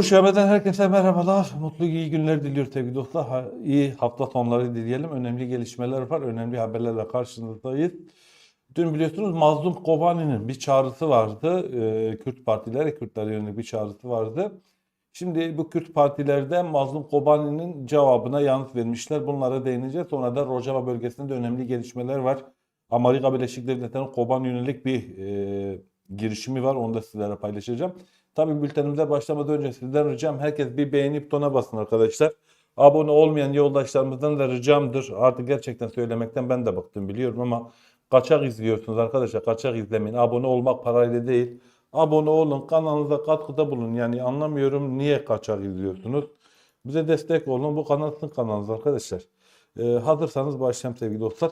Duruş Haber'den herkese merhabalar. Mutlu iyi günler diliyor sevgili dostlar. Ha- İyi hafta sonları dileyelim. Önemli gelişmeler var. Önemli haberlerle karşınızdayız. Dün biliyorsunuz Mazlum Kobani'nin bir çağrısı vardı. Ee, Kürt partileri, Kürtlere yönelik bir çağrısı vardı. Şimdi bu Kürt partilerde Mazlum Kobani'nin cevabına yanıt vermişler. Bunlara değineceğiz. Sonra da Rojava bölgesinde de önemli gelişmeler var. Amerika Birleşik Devletleri'nin Kobani yönelik bir e, girişimi var. Onu da sizlere paylaşacağım. Tabii bültenimize başlamadan önce sizden ricam herkes bir beğeni butonuna basın arkadaşlar. Abone olmayan yoldaşlarımızdan da ricamdır. Artık gerçekten söylemekten ben de bıktım biliyorum ama kaçak izliyorsunuz arkadaşlar. Kaçak izlemeyin. Abone olmak parayla değil. Abone olun. Kanalınıza katkıda bulun. Yani anlamıyorum niye kaçak izliyorsunuz. Bize destek olun. Bu kanal kanalınız arkadaşlar. Ee, hazırsanız başlayalım sevgili dostlar.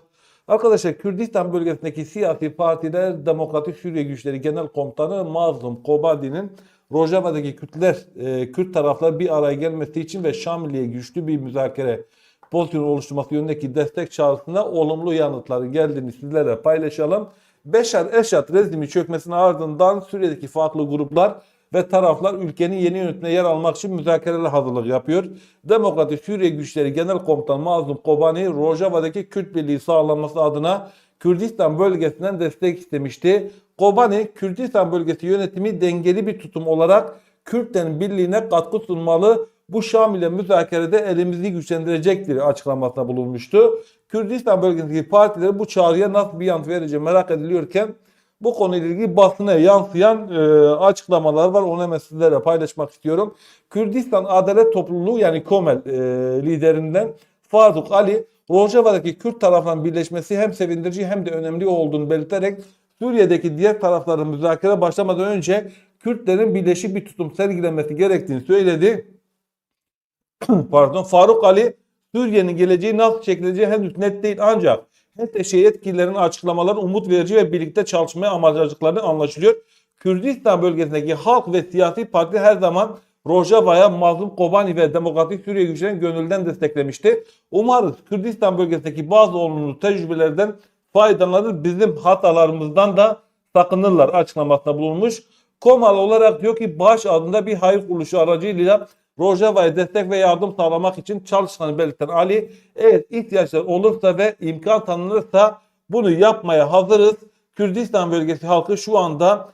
Arkadaşlar Kürdistan bölgesindeki siyasi partiler Demokratik Suriye Güçleri Genel Komutanı Mazlum Kobadi'nin Rojava'daki Kürtler, e, Kürt taraflar bir araya gelmesi için ve Şamili'ye güçlü bir müzakere pozisyonu oluşturması yönündeki destek çağrısına olumlu yanıtları geldiğini sizlere paylaşalım. Beşar Eşat rejimi çökmesinin ardından Suriye'deki farklı gruplar ve taraflar ülkenin yeni yönetimine yer almak için müzakereler hazırlık yapıyor. Demokratik Suriye Güçleri Genel Komutanı Mazlum Kobani, Rojava'daki Kürt Birliği sağlanması adına Kürdistan bölgesinden destek istemişti. Kobani, Kürdistan bölgesi yönetimi dengeli bir tutum olarak Kürtlerin birliğine katkı sunmalı. Bu Şam ile müzakerede elimizi güçlendirecektir açıklamasında bulunmuştu. Kürdistan bölgesindeki partiler bu çağrıya nasıl bir yanıt vereceği merak ediliyorken bu konuyla ilgili basına yansıyan e, açıklamalar var. Onu hemen sizlere paylaşmak istiyorum. Kürdistan Adalet Topluluğu yani KOMEL e, liderinden Faruk Ali, Rojava'daki Kürt tarafından birleşmesi hem sevindirici hem de önemli olduğunu belirterek Suriye'deki diğer tarafların müzakere başlamadan önce Kürtlerin birleşik bir tutum sergilemesi gerektiğini söyledi. Pardon Faruk Ali Suriye'nin geleceği nasıl şekilleneceği henüz net değil ancak HTŞ yetkililerinin açıklamaları umut verici ve birlikte çalışmaya amaçladıkları anlaşılıyor. Kürdistan bölgesindeki halk ve siyasi parti her zaman Rojava'ya Mazlum Kobani ve Demokratik Suriye güçlerini gönülden desteklemişti. Umarız Kürdistan bölgesindeki bazı olumlu tecrübelerden faydalanır bizim hatalarımızdan da sakınırlar açıklamasında bulunmuş. Komal olarak diyor ki bağış adında bir hayır kuruluşu aracılığıyla Rojava'ya destek ve yardım sağlamak için çalıştığını belirten Ali, eğer ihtiyaçlar olursa ve imkan tanınırsa bunu yapmaya hazırız. Kürdistan bölgesi halkı şu anda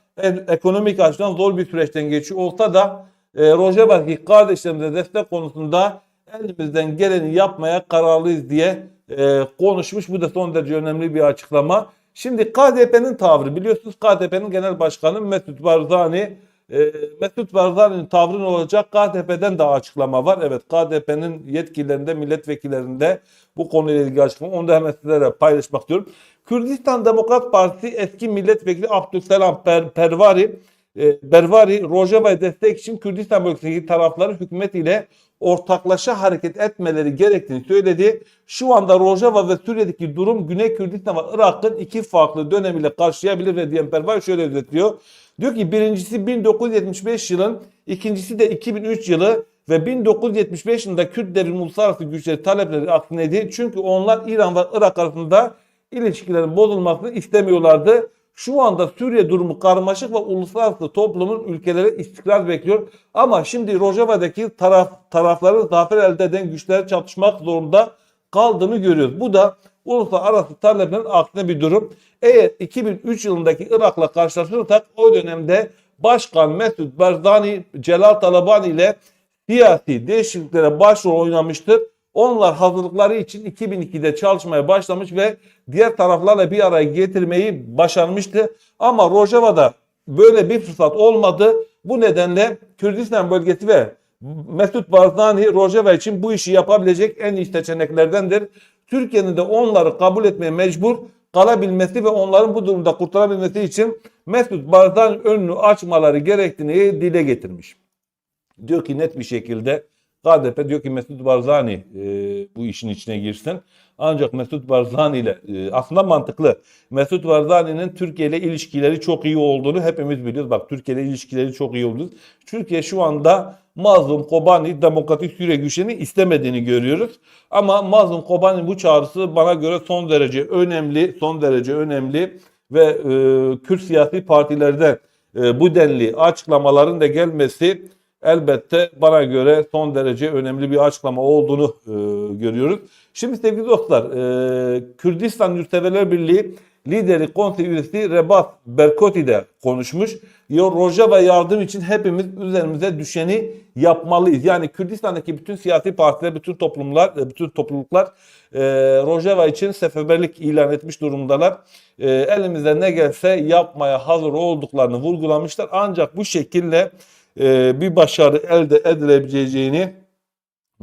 ekonomik açıdan zor bir süreçten geçiyor olsa da e, Rojava'daki kardeşlerimize destek konusunda elimizden geleni yapmaya kararlıyız diye e, konuşmuş. Bu da son derece önemli bir açıklama. Şimdi KDP'nin tavrı biliyorsunuz KDP'nin genel başkanı Mesut Barzani e, Mesut Barzani'nin tavrı olacak? KDP'den de açıklama var. Evet KDP'nin yetkililerinde, milletvekillerinde bu konuyla ilgili açıklama. Onu da hemen sizlere paylaşmak istiyorum. Kürdistan Demokrat Partisi eski milletvekili Abdülselam Per- Pervari e, Bervari Rojava'ya destek için Kürdistan bölgesindeki tarafları hükümet ile ortaklaşa hareket etmeleri gerektiğini söyledi. Şu anda Rojava ve Suriye'deki durum Güney Kürdistan ve Irak'ın iki farklı dönemiyle karşılayabilir ve diyen Pervari şöyle özetliyor. Diyor ki birincisi 1975 yılın, ikincisi de 2003 yılı ve 1975 yılında Kürtlerin uluslararası güçleri talepleri aksine Çünkü onlar İran ve Irak arasında ilişkilerin bozulmasını istemiyorlardı. Şu anda Suriye durumu karmaşık ve uluslararası toplumun ülkeleri istikrar bekliyor. Ama şimdi Rojava'daki taraf, tarafların zafer elde eden güçler çatışmak zorunda kaldığını görüyoruz. Bu da uluslararası taleplerin aksine bir durum. Eğer 2003 yılındaki Irak'la karşılaştırırsak o dönemde Başkan Mesut Barzani, Celal Talabani ile siyasi değişikliklere başrol oynamıştır. Onlar hazırlıkları için 2002'de çalışmaya başlamış ve diğer taraflarla bir araya getirmeyi başarmıştı. Ama Rojava'da böyle bir fırsat olmadı. Bu nedenle Kürdistan bölgesi ve Mesut Barzani Rojava için bu işi yapabilecek en iyi seçeneklerdendir. Türkiye'nin de onları kabul etmeye mecbur kalabilmesi ve onların bu durumda kurtarabilmesi için Mesut Barzani önünü açmaları gerektiğini dile getirmiş. Diyor ki net bir şekilde KDP diyor ki Mesut Barzani e, bu işin içine girsin. Ancak Mesut Barzani ile e, aslında mantıklı. Mesut Barzani'nin Türkiye ile ilişkileri çok iyi olduğunu hepimiz biliyoruz. Bak Türkiye ile ilişkileri çok iyi olduğunu. Türkiye şu anda Mazlum Kobani Demokratik Suriye güçlerini istemediğini görüyoruz. Ama Mazlum Kobani bu çağrısı bana göre son derece önemli, son derece önemli ve e, Kürt siyasi partilerde e, bu denli açıklamaların da gelmesi elbette bana göre son derece önemli bir açıklama olduğunu e, görüyoruz. Şimdi sevgili dostlar, e, Kürdistan Yurtseverler Birliği lideri konsey üyesi Rebat Berkoti de konuşmuş. Yo, Rojava yardım için hepimiz üzerimize düşeni yapmalıyız. Yani Kürdistan'daki bütün siyasi partiler, bütün toplumlar, e, bütün topluluklar e, Rojava için seferberlik ilan etmiş durumdalar. E, elimizde ne gelse yapmaya hazır olduklarını vurgulamışlar. Ancak bu şekilde e, bir başarı elde edilebileceğini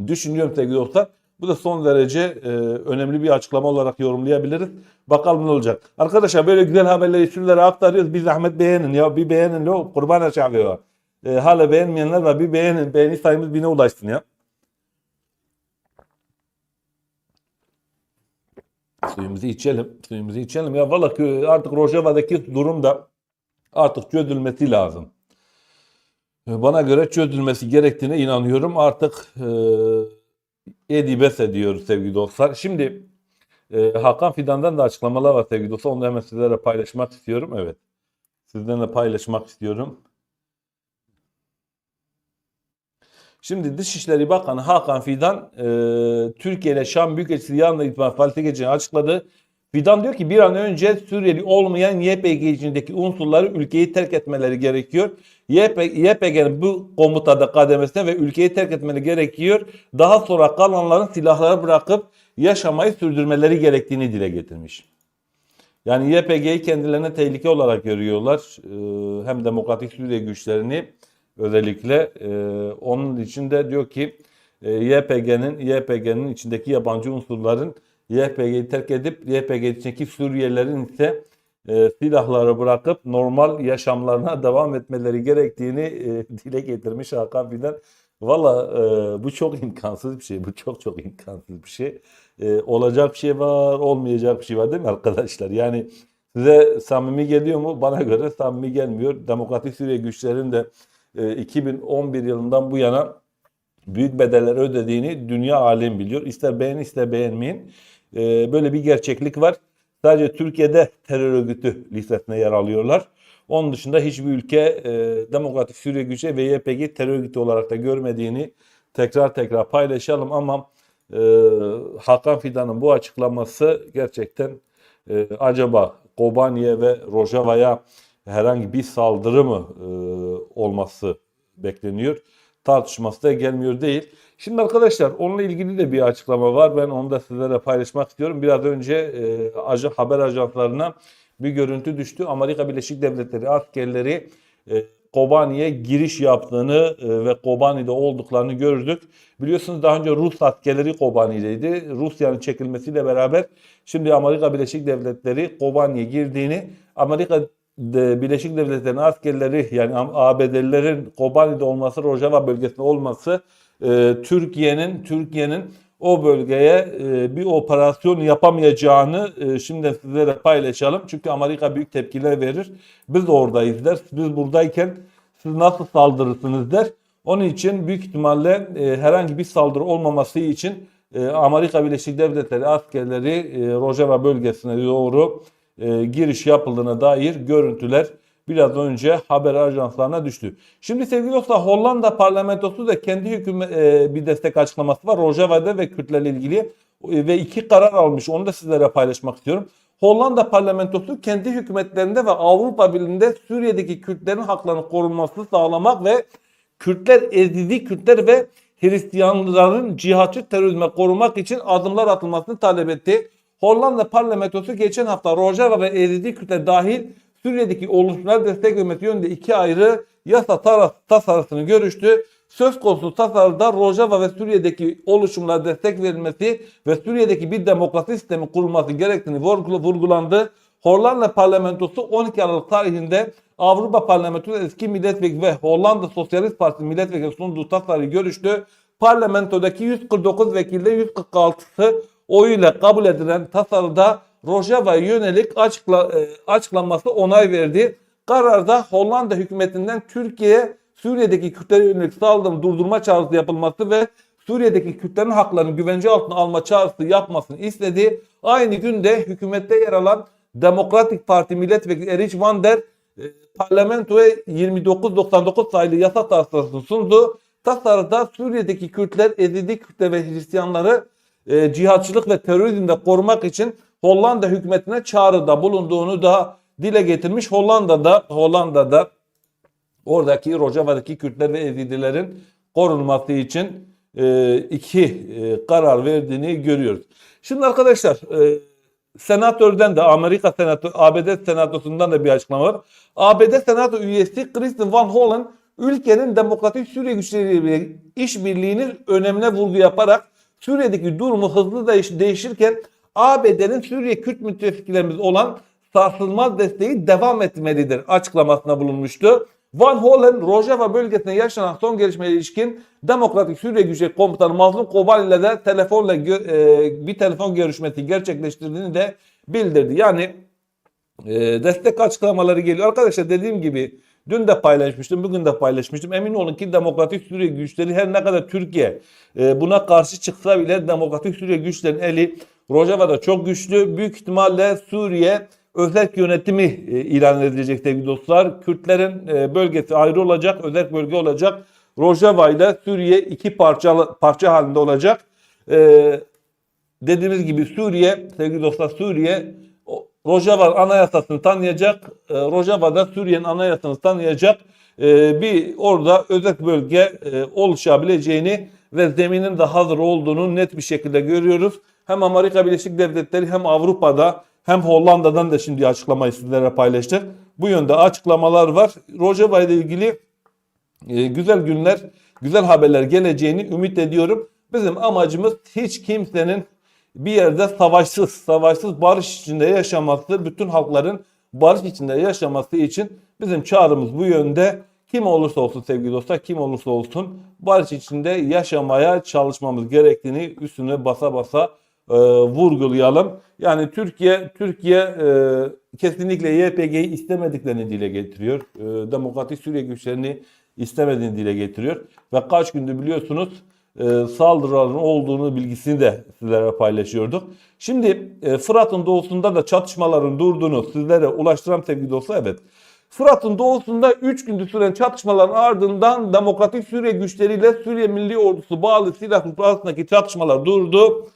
düşünüyorum sevgili dostlar. Bu da son derece e, önemli bir açıklama olarak yorumlayabiliriz. Bakalım ne olacak. Arkadaşlar böyle güzel haberleri sizlere aktarıyoruz. Bir zahmet beğenin ya. Bir beğenin lo kurban aşağıya. E, hala beğenmeyenler var. Bir beğenin. Beğeni sayımız bine ulaşsın ya. Suyumuzu içelim. Suyumuzu içelim. Ya valla artık Rojava'daki durum da artık çözülmesi lazım. E, Bana göre çözülmesi gerektiğine inanıyorum. Artık e, Edibes ediyoruz sevgili dostlar. Şimdi e, Hakan Fidan'dan da açıklamalar var sevgili dostlar. Onu hemen sizlerle paylaşmak istiyorum. Evet. Sizlerle paylaşmak istiyorum. Şimdi Dışişleri Bakanı Hakan Fidan e, Türkiye ile Şam Büyükelçisi yarın itibaren faaliyete geçeceğini açıkladı. Fidan diyor ki bir an önce Suriyeli olmayan YPG içindeki unsurları ülkeyi terk etmeleri gerekiyor. YPG'nin bu komutada kademesine ve ülkeyi terk etmeleri gerekiyor. Daha sonra kalanların silahları bırakıp yaşamayı sürdürmeleri gerektiğini dile getirmiş. Yani YPG'yi kendilerine tehlike olarak görüyorlar. Ee, hem Demokratik Suriye güçlerini özellikle e, onun için de diyor ki e, YPG'nin YPG'nin içindeki yabancı unsurların YPG'yi terk edip YPG içindeki Suriyelilerin ise e, silahları bırakıp normal yaşamlarına devam etmeleri gerektiğini e, dile getirmiş Hakan Fidan. Valla e, bu çok imkansız bir şey. Bu çok çok imkansız bir şey. E, olacak bir şey var, olmayacak bir şey var değil mi arkadaşlar? Yani size samimi geliyor mu? Bana göre samimi gelmiyor. Demokratik Suriye güçlerin de e, 2011 yılından bu yana büyük bedeller ödediğini dünya alem biliyor. İster beğenin ister beğenmeyin. E, böyle bir gerçeklik var. Sadece Türkiye'de terör örgütü listesine yer alıyorlar. Onun dışında hiçbir ülke e, Demokratik Suriye Gücü ve YPG terör örgütü olarak da görmediğini tekrar tekrar paylaşalım ama e, Hakan Fidan'ın bu açıklaması gerçekten e, acaba Kobani'ye ve Rojava'ya herhangi bir saldırı mı e, olması bekleniyor? Tartışması da gelmiyor değil. Şimdi arkadaşlar onunla ilgili de bir açıklama var. Ben onu da sizlere paylaşmak istiyorum. Biraz önce e, ajan, haber ajanslarına bir görüntü düştü. Amerika Birleşik Devletleri askerleri e, Kobani'ye giriş yaptığını e, ve Kobani'de olduklarını gördük. Biliyorsunuz daha önce Rus askerleri Kobani'deydi. Rusya'nın çekilmesiyle beraber şimdi Amerika Birleşik Devletleri Kobani'ye girdiğini, Amerika de Birleşik Devletleri'nin askerleri yani ABD'lilerin Kobani'de olması, Rojava bölgesinde olması e, Türkiye'nin Türkiye'nin o bölgeye e, bir operasyon yapamayacağını e, şimdi sizlere paylaşalım. Çünkü Amerika büyük tepkiler verir. Biz oradayız der. Biz buradayken siz nasıl saldırırsınız der. Onun için büyük ihtimalle e, herhangi bir saldırı olmaması için e, Amerika Birleşik Devletleri askerleri e, Rojava bölgesine doğru e, giriş yapıldığına dair görüntüler biraz önce haber ajanslarına düştü. Şimdi sevgili dostlar Hollanda parlamentosu da kendi hükümet e, bir destek açıklaması var Rojava'da ve Kürtlerle ilgili e, ve iki karar almış. Onu da sizlere paylaşmak istiyorum. Hollanda parlamentosu kendi hükümetlerinde ve Avrupa Birliği'nde Suriye'deki Kürtlerin haklarının korunmasını sağlamak ve Kürtler ezildi Kürtler ve Hristiyanların cihatçı terörizme korumak için adımlar atılmasını talep etti. Hollanda parlamentosu geçen hafta Rojava ve Ezidi Kürtler dahil Suriye'deki oluşumlara destek vermesi yönünde iki ayrı yasa tasarısını görüştü. Söz konusu tasarıda Rojava ve Suriye'deki oluşumlara destek verilmesi ve Suriye'deki bir demokrasi sistemi kurulması gerektiğini vurgulandı. Hollanda parlamentosu 12 Aralık tarihinde Avrupa Parlamentosu eski milletvekili ve Hollanda Sosyalist Partisi milletvekili sunduğu tasarıyı görüştü. Parlamentodaki 149 vekilde 146'sı oyuyla kabul edilen tasarıda Rojava'ya yönelik açıkla, e, açıklaması onay verdi. Kararda Hollanda hükümetinden Türkiye'ye Suriye'deki Kürtlere yönelik saldırı durdurma çağrısı yapılması ve Suriye'deki Kürtlerin haklarını güvence altına alma çağrısı yapmasını istedi. Aynı günde hükümette yer alan Demokratik Parti milletvekili Erich Van der e, parlamentoya 2999 sayılı yasa tasarısını sundu. tasarıda Suriye'deki Kürtler, Ezidi Kürtler ve Hristiyanları e, cihatçılık ve terörizmde korumak için Hollanda hükümetine çağrıda bulunduğunu da dile getirmiş. Hollanda'da Hollanda'da oradaki Rojava'daki Kürtler ve Ezidilerin korunması için e, iki e, karar verdiğini görüyoruz. Şimdi arkadaşlar e, senatörden de Amerika Senato, ABD Senatosu'ndan da bir açıklama var. ABD Senato üyesi Kristen Van Hollen ülkenin demokratik Suriye güçleriyle işbirliğinin önemine vurgu yaparak Suriye'deki durumu hızlı değiş- değişirken ABD'nin Suriye Kürt müttefiklerimiz olan sarsılmaz desteği devam etmelidir açıklamasına bulunmuştu. Van Hollen, Rojava bölgesinde yaşanan son gelişmeye ilişkin Demokratik Suriye Güçleri Komutanı Mazlum Kobani ile de telefonla e, bir telefon görüşmesi gerçekleştirdiğini de bildirdi. Yani e, destek açıklamaları geliyor. Arkadaşlar dediğim gibi dün de paylaşmıştım, bugün de paylaşmıştım. Emin olun ki Demokratik Suriye güçleri her ne kadar Türkiye e, buna karşı çıksa bile Demokratik Suriye güçlerinin eli Rojava'da çok güçlü. Büyük ihtimalle Suriye özel yönetimi e, ilan edilecek sevgili dostlar. Kürtlerin e, bölgesi ayrı olacak, özel bölge olacak. Rojava ile Suriye iki parça parça halinde olacak. E, dediğimiz gibi Suriye, sevgili dostlar Suriye Rojava anayasasını tanıyacak. E, Rojava'da Suriye'nin anayasasını tanıyacak. E, bir orada özel bölge e, oluşabileceğini ve zeminin de hazır olduğunu net bir şekilde görüyoruz. Hem Amerika Birleşik Devletleri hem Avrupa'da hem Hollanda'dan da şimdi açıklamayı sizlere paylaştık. Bu yönde açıklamalar var. Rojava ile ilgili e, güzel günler, güzel haberler geleceğini ümit ediyorum. Bizim amacımız hiç kimsenin bir yerde savaşsız, savaşsız barış içinde yaşaması, bütün halkların barış içinde yaşaması için bizim çağrımız bu yönde. Kim olursa olsun sevgili dostlar, kim olursa olsun barış içinde yaşamaya çalışmamız gerektiğini üstüne basa basa e, vurgulayalım. Yani Türkiye Türkiye e, kesinlikle YPG'yi istemediklerini dile getiriyor. E, Demokratik Suriye güçlerini istemediğini dile getiriyor. Ve kaç gündür biliyorsunuz e, saldırıların olduğunu bilgisini de sizlere paylaşıyorduk. Şimdi e, Fırat'ın doğusunda da çatışmaların durduğunu sizlere ulaştıran sevgili dostlar evet. Fırat'ın doğusunda 3 gündür süren çatışmaların ardından Demokratik Suriye güçleriyle Suriye Milli Ordusu bağlı silahlı arasındaki çatışmalar durdu.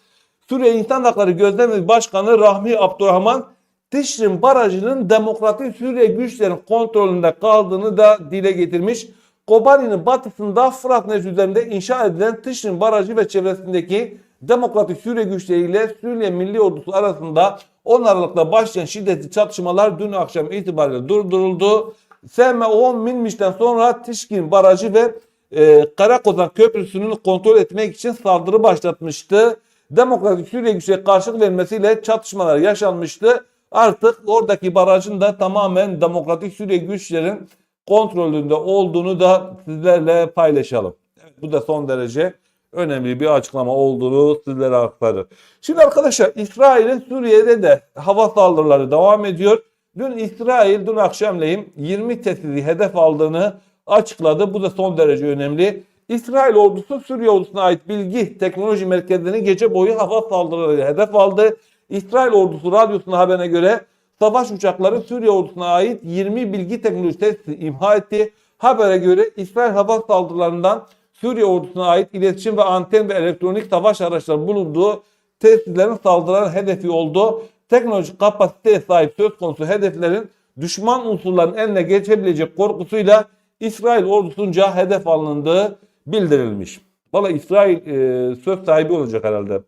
Suriye İnsan Hakları Gözlemi Başkanı Rahmi Abdurrahman Tişrin Barajı'nın Demokratik Suriye güçlerinin kontrolünde kaldığını da dile getirmiş. Kobani'nin batısında Fırat Nehri üzerinde inşa edilen Tişrin Barajı ve çevresindeki Demokratik Suriye güçleriyle Suriye Milli Ordusu arasında 10 Aralık'ta başlayan şiddetli çatışmalar dün akşam itibariyle durduruldu. SM-10 Minmiş'ten sonra Tişkin Barajı ve e, Karakozan Köprüsü'nü kontrol etmek için saldırı başlatmıştı. Demokratik Suriye güçleri karşılık vermesiyle çatışmalar yaşanmıştı. Artık oradaki barajın da tamamen Demokratik Suriye güçlerin kontrolünde olduğunu da sizlerle paylaşalım. Evet, bu da son derece önemli bir açıklama olduğunu sizlere aktarır. Şimdi arkadaşlar İsrail'in Suriye'de de hava saldırıları devam ediyor. Dün İsrail dün akşamleyin 20 tesisi hedef aldığını açıkladı. Bu da son derece önemli. İsrail ordusu Suriye ordusuna ait bilgi teknoloji merkezlerini gece boyu hava saldırıları hedef aldı. İsrail ordusu radyosunun haberine göre savaş uçakları Suriye ordusuna ait 20 bilgi teknoloji tesisi imha etti. Habere göre İsrail hava saldırılarından Suriye ordusuna ait iletişim ve anten ve elektronik savaş araçları bulunduğu tesislerin saldırıların hedefi oldu. Teknolojik kapasiteye sahip söz konusu hedeflerin düşman unsurların eline geçebilecek korkusuyla İsrail ordusunca hedef alındığı bildirilmiş. Valla İsrail e, söz sahibi olacak herhalde.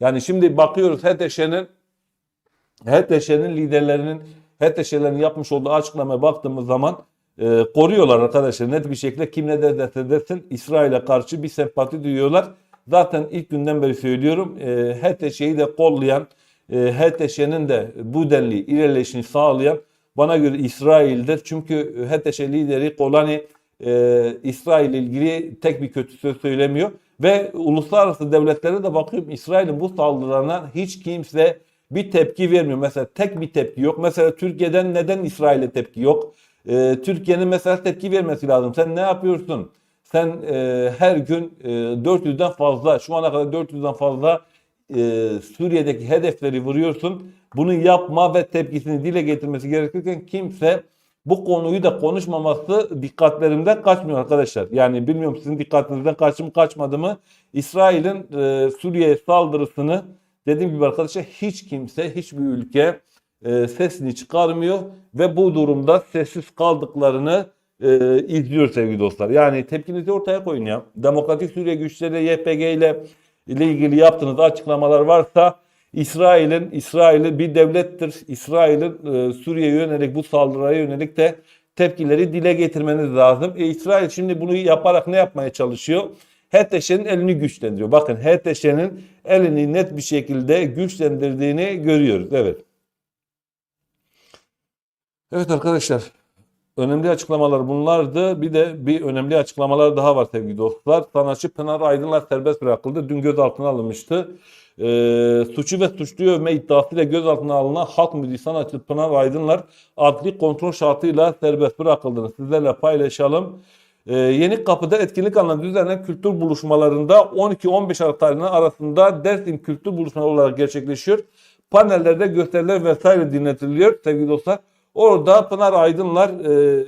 Yani şimdi bakıyoruz HTŞ'nin HTŞ'nin liderlerinin HTŞ'lerin yapmış olduğu açıklamaya baktığımız zaman e, koruyorlar arkadaşlar. Net bir şekilde kim ne derse desin İsrail'e karşı bir sempati duyuyorlar. Zaten ilk günden beri söylüyorum e, HTŞ'yi de kollayan e, HTŞ'nin de bu denli ilerleyişini sağlayan bana göre İsrail'dir. Çünkü HTŞ lideri Kolani e, İsrail ilgili tek bir kötü söz söylemiyor. Ve uluslararası devletlere de bakıyorum İsrail'in bu saldırılarına hiç kimse bir tepki vermiyor. Mesela tek bir tepki yok. Mesela Türkiye'den neden İsrail'e tepki yok? Ee, Türkiye'nin mesela tepki vermesi lazım. Sen ne yapıyorsun? Sen e, her gün e, 400'den fazla, şu ana kadar 400'den fazla e, Suriye'deki hedefleri vuruyorsun. Bunu yapma ve tepkisini dile getirmesi gerekirken kimse bu konuyu da konuşmaması dikkatlerimden kaçmıyor arkadaşlar. Yani bilmiyorum sizin dikkatinizden kaçtı mı kaçmadı mı? İsrail'in e, Suriye'ye saldırısını dediğim gibi arkadaşlar hiç kimse, hiçbir ülke e, sesini çıkarmıyor ve bu durumda sessiz kaldıklarını e, izliyor sevgili dostlar. Yani tepkinizi ortaya koyun ya. Demokratik Suriye güçleri YPG ile ile ilgili yaptığınız açıklamalar varsa İsrail'in İsrail'i bir devlettir. İsrail'in e, Suriye'ye yönelik bu saldırıya yönelik de tepkileri dile getirmeniz lazım. E, İsrail şimdi bunu yaparak ne yapmaya çalışıyor? HTŞ'nin elini güçlendiriyor. Bakın HTŞ'nin elini net bir şekilde güçlendirdiğini görüyoruz. Evet. Evet arkadaşlar. Önemli açıklamalar bunlardı. Bir de bir önemli açıklamalar daha var sevgili dostlar. Sanatçı Pınar Aydınlar serbest bırakıldı. Dün gözaltına alınmıştı. Ee, suçu ve suçluyu övme iddiasıyla gözaltına alınan halk müziği sanatçı Pınar Aydınlar adli kontrol şartıyla serbest bırakıldığını sizlerle paylaşalım. Ee, Yeni Kapı'da etkinlik alanında düzenlenen kültür buluşmalarında 12-15 Aralık tarihinin arasında Dersim Kültür Buluşmaları olarak gerçekleşiyor. Panellerde gösteriler vesaire dinletiliyor sevgili dostlar. Orada Pınar Aydınlar e,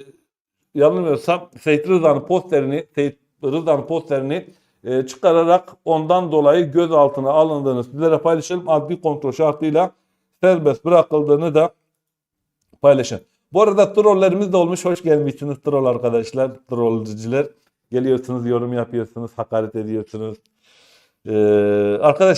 yanılmıyorsam Seyit Rıza'nın posterini Seyit Rıza'nın posterini e, çıkararak ondan dolayı gözaltına alındığını sizlere paylaşalım. Adli kontrol şartıyla serbest bırakıldığını da paylaşın. Bu arada trollerimiz de olmuş. Hoş gelmişsiniz troll arkadaşlar, trollcüler. Geliyorsunuz, yorum yapıyorsunuz, hakaret ediyorsunuz. Ee, arkadaşlar